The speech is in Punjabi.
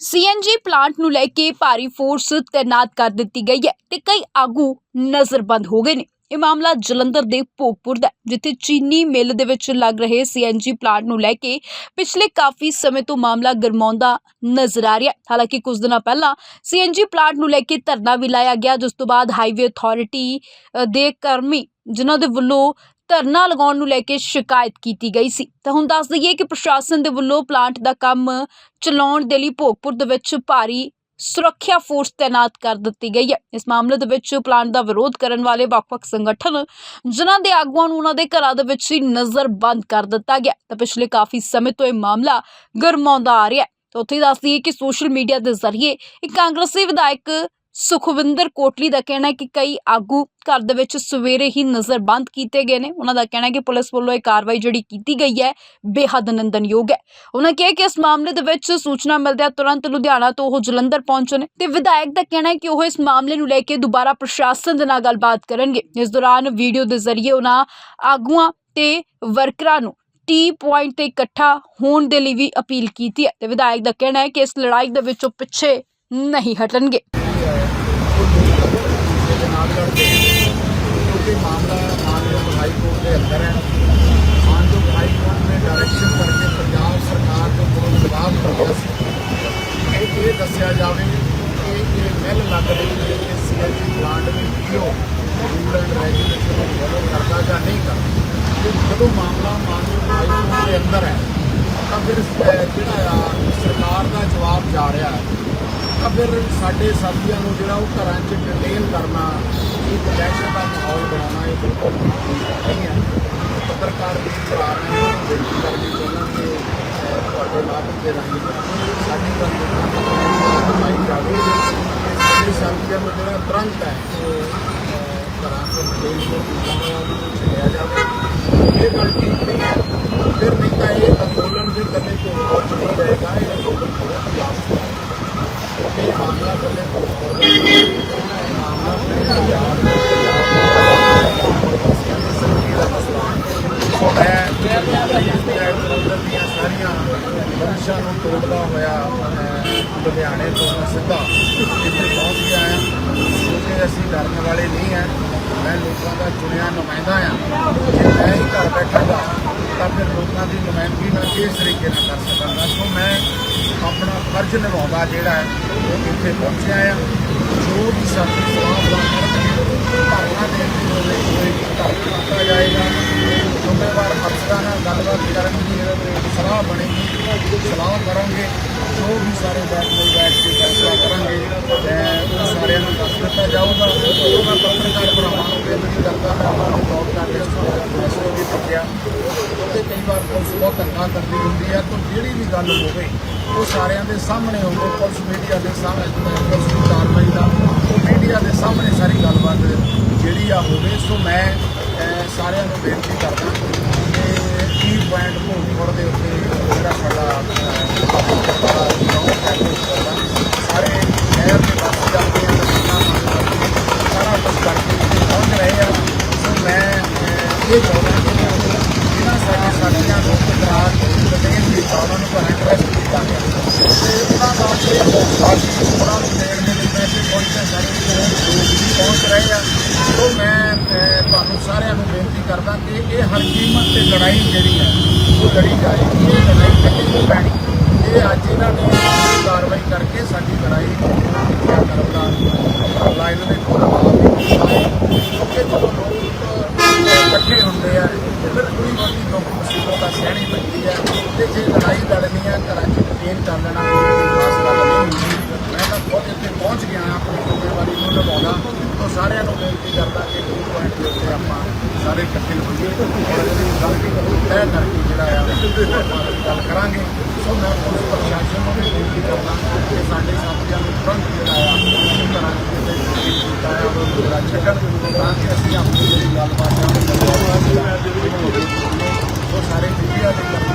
ਸੀਐਨਜੀ ਪਲਾਂਟ ਨੂੰ ਲੈ ਕੇ ਭਾਰੀ ਫੋਰਸ ਤੈਨਾਤ ਕਰ ਦਿੱਤੀ ਗਈ ਹੈ ਤੇ ਕਈ ਆਗੂ ਨਜ਼ਰਬੰਦ ਹੋ ਗਏ ਨੇ। ਇਹ ਮਾਮਲਾ ਜਲੰਧਰ ਦੇ ਭੋਗਪੁਰ ਦਾ ਜਿੱਥੇ ਚੀਨੀ ਮਿੱਲ ਦੇ ਵਿੱਚ ਲੱਗ ਰਹੇ ਸੀਐਨਜੀ ਪਲਾਂਟ ਨੂੰ ਲੈ ਕੇ ਪਿਛਲੇ ਕਾਫੀ ਸਮੇਂ ਤੋਂ ਮਾਮਲਾ ਗਰਮਾਉਂਦਾ ਨਜ਼ਰ ਆ ਰਿਹਾ ਹਾਲਾਂਕਿ ਕੁਝ ਦਿਨਾਂ ਪਹਿਲਾਂ ਸੀਐਨਜੀ ਪਲਾਂਟ ਨੂੰ ਲੈ ਕੇ ਧਰਨਾ ਵੀ ਲਾਇਆ ਗਿਆ, ਜਿਸ ਤੋਂ ਬਾਅਦ ਹਾਈਵੇ ਅਥਾਰਟੀ ਦੇ ਕਰਮੀ, ਜਿਨ੍ਹਾਂ ਦੇ ਵੱਲੋਂ ਧਰਨਾ ਲਗਾਉਣ ਨੂੰ ਲੈ ਕੇ ਸ਼ਿਕਾਇਤ ਕੀਤੀ ਗਈ ਸੀ। ਤਾਂ ਹੁਣ ਦੱਸ ਦਈਏ ਕਿ ਪ੍ਰਸ਼ਾਸਨ ਦੇ ਵੱਲੋਂ ਪਲਾਂਟ ਦਾ ਕੰਮ ਚਲਾਉਣ ਦੇ ਲਈ ਭੋਗਪੁਰ ਦੇ ਵਿੱਚ ਭਾਰੀ ਸੁਰੱਖਿਆ ਫੋਰਸ ਤੈਨਾਤ ਕਰ ਦਿੱਤੀ ਗਈ ਹੈ। ਇਸ ਮਾਮਲੇ ਦੇ ਵਿੱਚ ਪਲਾਂਟ ਦਾ ਵਿਰੋਧ ਕਰਨ ਵਾਲੇ ਵੱਖ-ਵੱਖ ਸੰਗਠਨ ਜਿਨ੍ਹਾਂ ਦੇ ਆਗੂਆਂ ਨੂੰ ਉਹਨਾਂ ਦੇ ਘਰਾਂ ਦੇ ਵਿੱਚ ਹੀ ਨਜ਼ਰਬੰਦ ਕਰ ਦਿੱਤਾ ਗਿਆ। ਤਾਂ ਪਿਛਲੇ ਕਾਫੀ ਸਮੇਂ ਤੋਂ ਇਹ ਮਾਮਲਾ ਗਰਮਾਉਂਦਾ ਆ ਰਿਹਾ ਹੈ। ਤਾਂ ਉੱਥੇ ਹੀ ਦੱਸ ਦਈਏ ਕਿ ਸੋਸ਼ਲ ਮੀਡੀਆ ਦੇ ਜ਼ਰੀਏ ਇੱਕ ਕਾਂਗਰਸੀ ਵਿਧਾਇਕ ਸੁਖਵਿੰਦਰ ਕੋਟਲੀ ਦਾ ਕਹਿਣਾ ਹੈ ਕਿ ਕਈ ਆਗੂ ਘਰ ਦੇ ਵਿੱਚ ਸਵੇਰੇ ਹੀ ਨਜ਼ਰਬੰਦ ਕੀਤੇ ਗਏ ਨੇ। ਉਹਨਾਂ ਦਾ ਕਹਿਣਾ ਹੈ ਕਿ ਪੁਲਿਸ ਵੱਲੋਂ ਇਹ ਕਾਰਵਾਈ ਜਿਹੜੀ ਕੀਤੀ ਗਈ ਹੈ, ਬੇਹੱਦ ਨਿੰਦਨਯੋਗ ਹੈ। ਉਹਨਾਂ ਕਿਹਾ ਕਿ ਇਸ ਮਾਮਲੇ ਦੇ ਵਿੱਚ ਸੂਚਨਾ ਮਿਲਦਿਆਂ ਤੁਰੰਤ ਲੁਧਿਆਣਾ ਤੋਂ ਉਹ ਜਲੰਧਰ ਪਹੁੰਚੇ ਨੇ ਤੇ ਵਿਧਾਇਕ ਦਾ ਕਹਿਣਾ ਹੈ ਕਿ ਉਹ ਇਸ ਮਾਮਲੇ ਨੂੰ ਲੈ ਕੇ ਦੁਬਾਰਾ ਪ੍ਰਸ਼ਾਸਨ ਦੇ ਨਾਲ ਗੱਲਬਾਤ ਕਰਨਗੇ। ਇਸ ਦੌਰਾਨ ਵੀਡੀਓ ਦੇ ਜ਼ਰੀਏ ਉਹਨਾਂ ਆਗੂਆਂ ਤੇ ਵਰਕਰਾਂ ਨੂੰ ਟੀ ਪੁਆਇੰਟ ਤੇ ਇਕੱਠਾ ਹੋਣ ਦੇ ਲਈ ਵੀ ਅਪੀਲ ਕੀਤੀ ਹੈ ਤੇ ਵਿਧਾਇਕ ਦਾ ਕਹਿਣਾ ਹੈ ਕਿ ਇਸ ਲੜਾਈ ਦੇ ਵਿੱਚੋਂ ਪਿੱਛੇ ਨਹੀਂ ਹਟਣਗੇ ਦੇ ਨਾਲ ਲੜਦੇ ਹਾਂ ਕਿਉਂਕਿ ਮਾਮਲਾ ਮਾਨਯੋਗ ਹਾਈ ਕੋਰਟ ਦੇ ਅੰਦਰ ਹੈ ਮਾਨਯੋਗ ਹਾਈ ਕੋਰਟ ਨੇ ਡਾਇਰੈਕਸ਼ਨ ਕਰਕੇ ਪੰਜਾਬ ਸਰਕਾਰ ਦੇ ਕੋਲ ਜਵਾਬ ਦਿੱਤਾ ਸੀ ਇਹ ਇਹ ਦੱਸਿਆ ਜਾਵੇ ਕਿ ਇਹ ਮਿਲ ਲੱਗ ਰਹੀ ਹੈ ਕਿ ਸੀਐਲਜੀ ਪਲਾਂਟ ਵਿੱਚ ਕਿਉਂ ਰੂਲ ਐਂਡ ਰੈਗੂਲੇਸ਼ਨ ਨੂੰ ਫੋਲੋ ਕਰਦਾ ਜਾਂ ਨਹੀਂ ਕਰਦਾ। ਜਦੋਂ ਮਾਮਲਾ ਮਾਨਯੋਗ ਹਾਈ ਕੋਰਟ ਦੇ ਅੰਦਰ ਹੈ, ਤਾਂ ਫਿਰ ਜਿਹੜਾ ਆ, ਸਰਕਾਰ ਦਾ ਜਵਾਬ ਜਾ ਰਿਹਾ ਹੈ। ਤਾਂ ਫਿਰ ਸਾਡੇ ਸਾਥੀਆਂ ਨੂੰ ਜਿਹੜਾ ਉਹ ਘਰਾਂ 'ਚ ਡਿਟੇਲ ਕਰਨਾ ਇਹ ਦਹਿਸ਼ਤ ਦਾ ਮਾਹੌਲ ਬਣਾਉਣਾ, ਇਹ ਬਿਲਕੁਲ ਨਹੀਂ ਹੈ। ਪੱਤਰਕਾਰ ਦੀ ਭਰਾ ਨੇ ਬੇਨਤੀ ਕਰਨੀ ਚਾਹੁੰਦਾ ਕਿ ਤੁਹਾਡੇ ਮਾਧਿਅਮ ਦੇ ਰਾਹੀਂ ਸਾਡੀ ਗੱਲ ਕਰਵਾਈ ਜਾਵੇ ਕਿ ਸਾਡੇ ਸਾਥੀਆਂ ਨੂੰ ਜਿਹੜਾ ਤੁਰੰਤ ਹੈ ਉਹ ਅਹ, ਘਰਾਂ 'ਚ ਡਿਟੇਲ ਤੋਂ ਉਹਨਾਂ ਨੂੰ ਛੱਡਿਆ ਜਾਵੇ ਇਹ ਗੱਲ ਠੀਕ ਨਹੀਂ ਹੈ ਫਿਰ ਨਹੀਂ ਤਾਂ ਇਹ ਅੰਦੋਲਨ ਦੇ ਸਾਰੀਆਂ ਬੰਸ਼ਾਂ ਨੂੰ ਤੋੜਦਾ ਹੋਇਆ ਲੁਧਿਆਣੇ ਤੋਂ ਸਿੱਧਾ। ਇੱਥੇ ਪਹੁੰਚ ਗਿਆ ਹਾਂ। ਕਿਉਂਕਿ ਅਸੀਂ ਡਰਨ ਵਾਲੇ ਨਹੀਂ ਹੈ। ਮੈਂ ਲੋਕਾਂ ਦਾ ਚੁਣਿਆ ਨੁਮਾਇੰਦਾ ਹਾਂ। ਜੇ ਮੈਂ ਹੀ ਘਰ ਬੈਠਾਂਗਾ, ਤਾਂ ਫਿਰ ਲੋਕਾਂ ਦੀ ਨੁਮਾਇੰਦਗੀ ਮੈਂ ਕਿਸ ਤਰੀਕੇ ਨਾਲ ਕਰ ਸਕਾਂਗਾ? ਸੋ ਮੈਂ ਆਪਣਾ ਫਰਜ਼ ਨਿਭਾਉਂਦਾ ਜਿਹੜਾ ਹੈ, ਉਹ ਇੱਥੇ ਪਹੁੰਚਿਆ ਆ ਜੋ ਵੀ ਸਾਡੀ ਸਲਾਹ ਦਾ ਧਰਨਾ ਦੇਣ ਦੀ ਹੋਵੇ ਧਰਨਾ ਦਿੱਤਾ ਜਾਏਗਾ। ਜ਼ਿੰਮੇਵਾਰ ਅਫਸਰਾਂ ਨਾਲ ਗੱਲਬਾਤ ਕਰਨ ਸਲਾਹ ਬਣੇਗੀ ਸਲਾਹ ਕਰਾਂਗੇ, ਜੋ ਵੀ ਸਾਰੇ ਬੈਠ ਕੇ ਬੈਠ ਕੇ ਫੈਸਲਾ ਕਰਾਂਗੇ, ਤੇ ਉਹ ਸਾਰਿਆਂ ਨੂੰ ਦੱਸ ਦਿੱਤਾ ਜਾਊਗਾ। ਉਹ ਮੈਂ ਪੱਤਰਕਾਰ ਭਰਾਵਾਂ ਨੂੰ ਬੇਨਤੀ ਕਰਦਾ ਮੈਂ ਉਹਨਾਂ ਨੂੰ ਤੌਰ ਕਰ ਮੈਸੇਜ ਵੀ ਭੇਜਿਆ ਉਹਦੇ ਕਈ ਵਾਰ ਪੁਲਿਸ ਬਹੁਤ ਧੱਕਾ ਕਰਦੀ ਹੁੰਦੀ ਹੈ ਤਾਂ ਜਿਹੜੀ ਵੀ ਗੱਲ ਹੋਵੇ, ਉਹ ਸਾਰਿਆਂ ਦੇ ਸਾਹਮਣੇ ਹੋਵੇ, ਪੁਲਿਸ ਮੀਡੀਆ ਦੇ ਸਾਹਮਣੇ ਪੁਲਿਸ ਦੀ ਕਾਰਵਾਈ ਦਾ, ਉਹ ਮੀਡੀਆ ਦੇ ਸਾਹਮਣੇ ਸਾਰੀ ਗੱਲਬਾਤ ਜਿਹੜੀ ਆ ਹੋਵੇ। ਸੋ ਮੈਂ ਅਹ, ਸਾਰਿਆਂ ਨੂੰ ਬੇਨਤੀ ਕਰਦਾ ਕਿ ਕੀ ਪੁਆਇੰਟ ਭੋਗਪੁਰ ਦੇ ਉੱਤੇ ਜਿਹੜਾ ਸਾਡਾ ਅਹ, ਚੌਂਕ ਹੈ ਭੋਗਪੁਰ ਦਾ, ਸਾਰੇ ਸ਼ਹਿਰ ਦੇ ਵਾਸੀ ਜਾਂਦੇ ਆ ਨਦੀਆਂ ਮੰਗਦੇ ਸਾਰਾ ਕੁਝ ਕਰਕੇ ਪਹੁੰਚ ਰਹੇ ਆ ਸੋ ਮੈਂ ਅਹ, ਇਹ ਚਾਹੁੰਦਾ ਕਿ ਜਿਨ੍ਹਾਂ ਸਾਡੇ ਸਾਥੀਆਂ ਨੂੰ ਇਤਰਾਜ਼ ਡਿਟੇਲ ਕੀਤਾ ਨੂੰ ਘਰਾਂ ਟੈਸਟ ਕੀਤਾ ਗਿਆ ਤੇ ਉਹਨਾਂ ਦਾ ਜਿਹੜਾ ਸਾਥੀ ਉਹਨਾਂ ਨੂੰ ਦੇਣ ਦੇ ਵਿੱਚ ਪੈਸੇ ਪਹੁੰਚੇ ਸਾਰੇ ਲੋਕ ਵੀ ਪਹੁੰਚ ਰਹੇ ਆ ਸੋ ਮੈਂ ਤੁਹਾਨੂੰ ਸਾਰਿਆਂ ਨੂੰ ਬੇਨਤੀ ਕਰਦਾ ਕਿ ਇਹ ਹਰ ਕੀਮਤ ਤੇ ਲੜਾਈ ਜਿਹੜੀ ਹੈ ਉਹ ਲੜੀ ਜਾਏਗੀ ਇਹ ਲੜਾਈ ਕਿਤੇ ਪੈਣੀ ਇਹ ਅੱਜ ਇਹਨਾਂ ਨੇ ਕਾਰਵਾਈ ਕਰਕੇ ਸਾਡੀ ਲੜਾਈ ਜਿੱਥੇ ਕਰਨ ਦਾ ਉਪਰਾਲਾ ਇਹਨਾਂ ਨੇ। ਖੋਲ੍ਹਿਆ ਕਿਉਂਕਿ ਜਦੋਂ ਲੋਕ ਚੱਲ ਲੈਣਾ पहुँच गया वाली लगा तो सारे बेनती करता कि टू आप सारे कट्ठे लगे गल तय करके गल करा सो मैं पुलिस प्रशासन को भी बेनती करना कि साढ़े साथियों तुरंत जरा छोड़ा कि